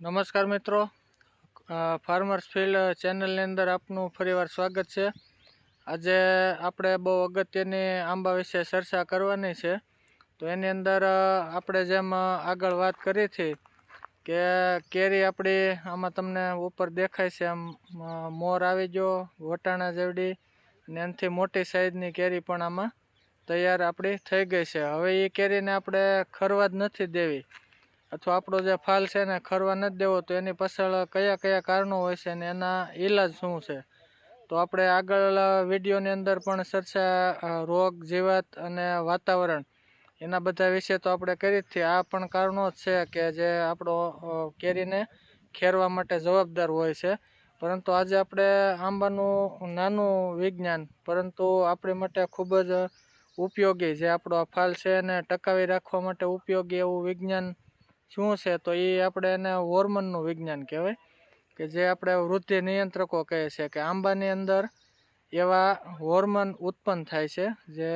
નમસ્કાર મિત્રો. Farmers field ચેનલની અંદર આપનું ફરીવાર સ્વાગત છે. આજે આપણે બહુ અગત્યની આંબા વિશે ચર્ચા કરવાની છે. તો એની અંદર આપણે જેમ આગળ વાત કરી હતી કે કેરી આપણી આમાં તમને ઉપર દેખાય છે આમ મોર આવી ગયો, વટાણા જેવડી ને એનાથી મોટી સાઈઝની કેરી પણ આમાં તૈયાર આપણી થઈ ગઈ છે. હવે એ કેરીને આપણે ખરવા જ નથી દેવી. અથવા આપણો જે ફાલ છે એને ખરવા નથી દેવો, તો એની પાછળ કયા કયા કારણો હોય છે ને એના ઈલાજ શું છે? તો આપણે આગળ વિડીયોની અંદર પણ ચર્ચા રોગ, જીવાત અને વાતાવરણ એના બધા વિશે તો આપણે કરી જ આ પણ કારણો જ છે કે જે આપણો કેરીને ખેરવા માટે જવાબદાર હોય છે. પરંતુ આજે આપણે આંબાનું નાનું વિજ્ઞાન, પરંતુ આપણી માટે ખૂબ જ ઉપયોગી જે આપણો આ ફાલ છે એને ટકાવી રાખવા માટે ઉપયોગી એવું વિજ્ઞાન શું છે? તો એ આપણે એને હોર્મોનનું વિજ્ઞાન કહેવાય કે જે આપણે વૃદ્ધિ નિયંત્રકો કહે છે કે આંબાની અંદર એવા હોર્મોન ઉત્પન્ન થાય છે જે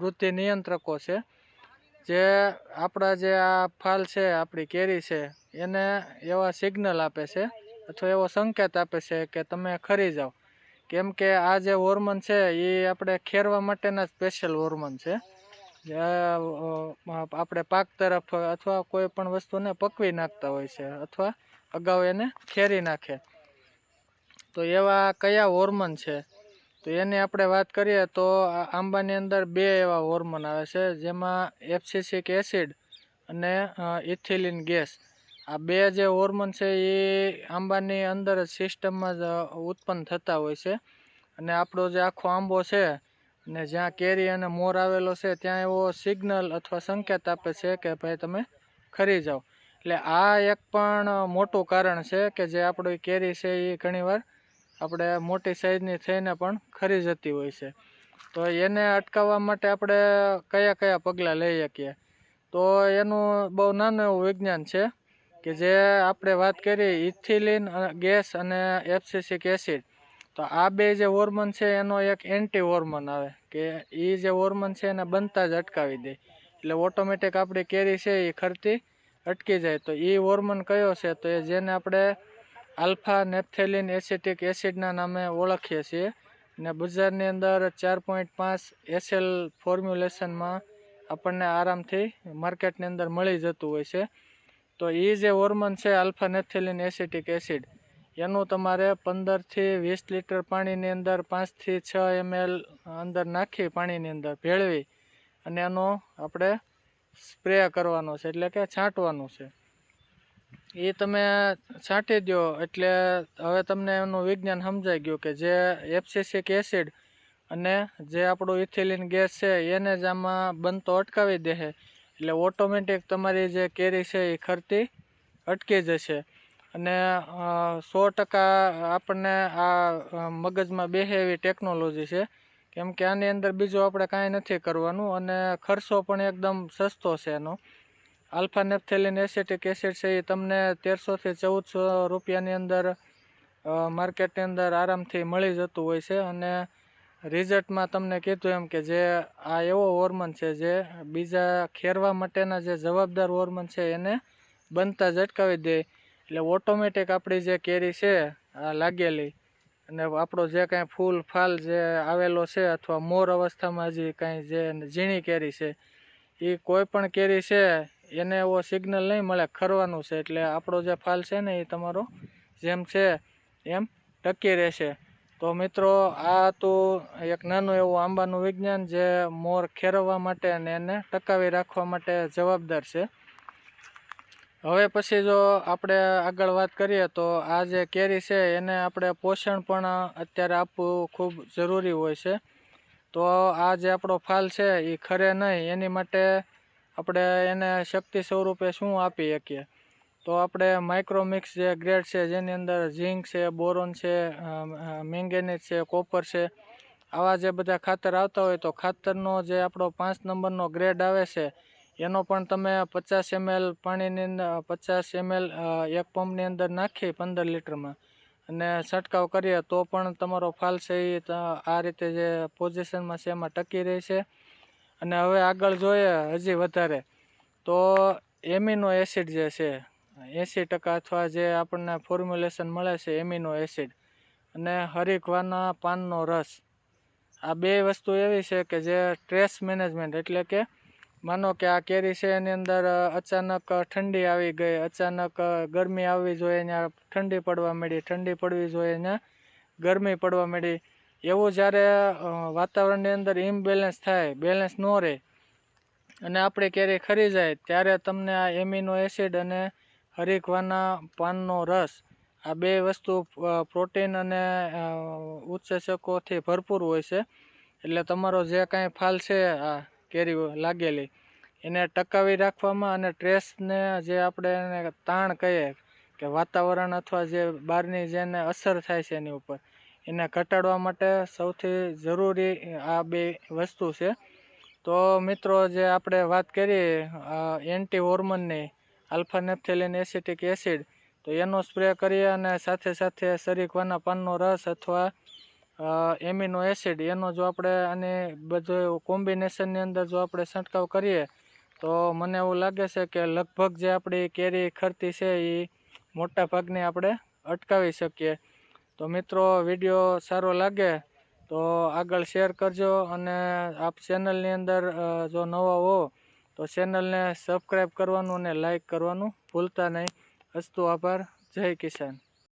વૃદ્ધિ નિયંત્રકો છે, જે આપણા જે આ ફાલ છે, આપણી કેરી છે, એને એવા સિગ્નલ આપે છે અથવા એવો સંકેત આપે છે કે તમે ખરી જાઓ. કેમ કે આ જે હોર્મોન છે એ આપણે ખેરવા માટેના સ્પેશિયલ હોર્મોન છે. આપણે પાક તરફ અથવા કોઈ પણ વસ્તુને પકવી નાખતા હોય છે અથવા અગાઉ એને ખેરી નાખે. તો એવા કયા હોર્મોન છે? તો એની આપણે વાત કરીએ તો આંબાની અંદર બે એવા હોર્મોન આવે છે, જેમાં એફસીસિક એસિડ અને ઇથિલિન ગેસ. આ બે જે હોર્મોન છે એ આંબાની અંદર સિસ્ટમમાં જ ઉત્પન્ન થતા હોય છે. અને આપણો જે આખો આંબો છે ને જ્યાં કેરી અને મોર આવેલો છે, ત્યાં એવો સિગ્નલ અથવા સંકેત આપે છે કે ભાઈ તમે ખરી જાઓ. એટલે આ એક પણ મોટું કારણ છે કે જે આપણી કેરી છે એ ઘણીવાર આપણે મોટી સાઈઝની થઈને પણ ખરી જતી હોય છે. તો એને અટકાવવા માટે આપણે કયા કયા પગલાં લઈ શકીએ? તો એનું બહુ નાનું એવું વિજ્ઞાન છે કે જે આપણે વાત કરી ઇથિલિન ગેસ અને એફસીસિક એસિડ. તો આ બે જે હોર્મોન છે, એનો એક એન્ટી હોર્મોન આવે કે એ જે હોર્મોન છે, એને બનતા જ અટકાવી દે. એટલે ઓટોમેટિક આપણી કેરી છે એ ખરતી અટકી જાય. તો એ હોર્મોન કયો છે, તો એ જેને આપણે આલ્ફા નેપ્થેલિન એસિટિક એસિડના નામે ઓળખીએ છીએ. ને બજારની અંદર ચાર પોઈન્ટ પાંચ એસએલ ફોર્મ્યુલેશનમાં આપણને આરામથી માર્કેટની અંદર મળી જતું હોય છે. તો એ જે હોર્મોન છે આલ્ફા નેપ્થેલિન એસિટિક એસિડ એનું તમારે પંદરથી વીસ લીટર પાણીની અંદર પાંચથી છ એમએલ અંદર નાખી પાણીની અંદર ભેળવી અને એનો આપણે સ્પ્રે કરવાનો છે, એટલે કે છાંટવાનું છે. એ તમે છાંટી દો એટલે હવે તમને એનું વિજ્ઞાન સમજાઈ ગયું કે જે એફસીસિક એસિડ અને જે આપણું ઇથિલિન ગેસ છે, એને જ આમાં બનતો અટકાવી દે એટલે ઓટોમેટિક તમારી જે કેરી છે એ ખરતી અટકી જશે. અને સો ટકા આપણને આ મગજમાં બેહે એવી ટેકનોલોજી છે. કેમ કે આની અંદર બીજું આપણે કાંઈ નથી કરવાનું અને ખર્ચો પણ એકદમ સસ્તો છે એનો. આલ્ફા નેપ્થેલિન એસેટિક એસિડ છે એ તમને તેરસોથી ચૌદસો રૂપિયાની અંદર માર્કેટની અંદર આરામથી મળી જતું હોય છે અને રિઝલ્ટમાં તમને કીધું એમ કે જે આ એવો હોર્મોન છે જે બીજા ખેરવા માટેના જે જવાબદાર હોર્મોન છે એને બનતા જ અટકાવી દે. એટલે ઓટોમેટિક આપણી જે કેરી છે, આ લાગેલી. અને આપણો જે કાંઈ ફૂલ, ફાલ જે આવેલો છે અથવા મોર અવસ્થામાં જે કાંઈ જે ઝીણી કેરી છે એ કોઈ પણ કેરી છે, એને એવો સિગ્નલ નહીં મળે, ખરવાનું છે. એટલે આપણો જે ફાલ છે ને એ તમારો જેમ છે એમ ટકી રહેશે. તો મિત્રો, આ હતું એક નાનું એવું આંબાનું વિજ્ઞાન જે મોર ખેરવવા માટે અને એને ટકાવી રાખવા માટે જવાબદાર છે. હવે પછી જો આપણે આગળ વાત કરીએ તો આ જે કેરી છે, એને આપણે પોષણ પણ અત્યારે આપવું ખૂબ જરૂરી હોય છે. તો આ જે આપણો ફાલ છે એ ખરે નહીં. એની માટે આપણે એને શક્તિ સ્વરૂપે શું આપી શકીએ? તો આપણે માઇક્રોમિક્સ જે ગ્રેડ છે, જેની અંદર ઝીંક છે બોરોન છે મેંગેનીઝ છે કોપર છે, આવા જે બધા ખાતર આવતા હોય તો ખાતરનો જે આપણો પાંચ નંબરનો ગ્રેડ આવે છે એનો પણ તમે પચાસ એમએલ પાણીની અંદર પચાસ એમએલ એક પંપની અંદર નાખી પંદર લીટરમાં. અને છંટકાવ કરીએ તો પણ તમારો ફાલ છે એ આ રીતે જે પોઝિશનમાં છે એમાં ટકી રહે છે. અને હવે આગળ જોઈએ હજી વધારે. તો એમિનો એસિડ જે છે, એંસી ટકા અથવા જે આપણને ફોર્મ્યુલેશન મળે છે એમિનો એસિડ, અને હરિકવાના પાનનો રસ. આ બે વસ્તુ એવી છે કે જે સ્ટ્રેસ મેનેજમેન્ટ એટલે કે માનો કે આ કેરી છે, એની અંદર અચાનક ઠંડી આવી ગઈ. અચાનક ગરમી આવવી જોઈએ ત્યાં ઠંડી પડવા માંડી. ઠંડી પડવી જોઈએ ત્યાં ગરમી પડવા માંડી. એવું જ્યારે વાતાવરણની અંદર ઇમ્બેલેન્સ થાય બેલેન્સ ન રહે અને આપણે કેરી ખરી જાય, ત્યારે તમને આ એમિનો એસિડ અને હરિકવાના પાનનો રસ, આ બે વસ્તુ પ્રોટીન અને ઉત્સેચકોથી ભરપૂર હોય છે. એટલે તમારો જે કાંઈ ફાલ છે, આ કેરી લાગેલી. એને ટકાવી રાખવામાં અને ટ્રેસને જે આપણે એને તાણ કહીએ કે વાતાવરણ અથવા જે બહારની જેને અસર થાય છે એની ઉપર, એને ઘટાડવા માટે સૌથી જરૂરી આ બે વસ્તુ છે. તો મિત્રો, જે આપણે વાત કરીએ એન્ટી હોર્મોનની આલ્ફા નેપ્થેલિન એસિટિક એસિડ, તો એનો સ્પ્રે કરીએ અને સાથે સાથે સરીકવાના પાનનો રસ અથવા એમિનો એસિડ, એનો જો આપણે આને બધો કોમ્બિનેશનની અંદર જો આપણે છંટકાવ કરીએ, તો મને એવું લાગે છે કે લગભગ જે આપણી કેરી ખરતી છે એ મોટા ભાગની આપણે અટકાવી શકીએ. તો મિત્રો, વીડિયો સારો લાગે તો આગળ શેર કરજો અને આપ ચેનલની અંદર જો નવા હો, તો ચેનલને સબસ્ક્રાઈબ કરવાનું અને લાઈક કરવાનું ભૂલતા નહીં. અસ્તુ આભાર. જય કિસાન.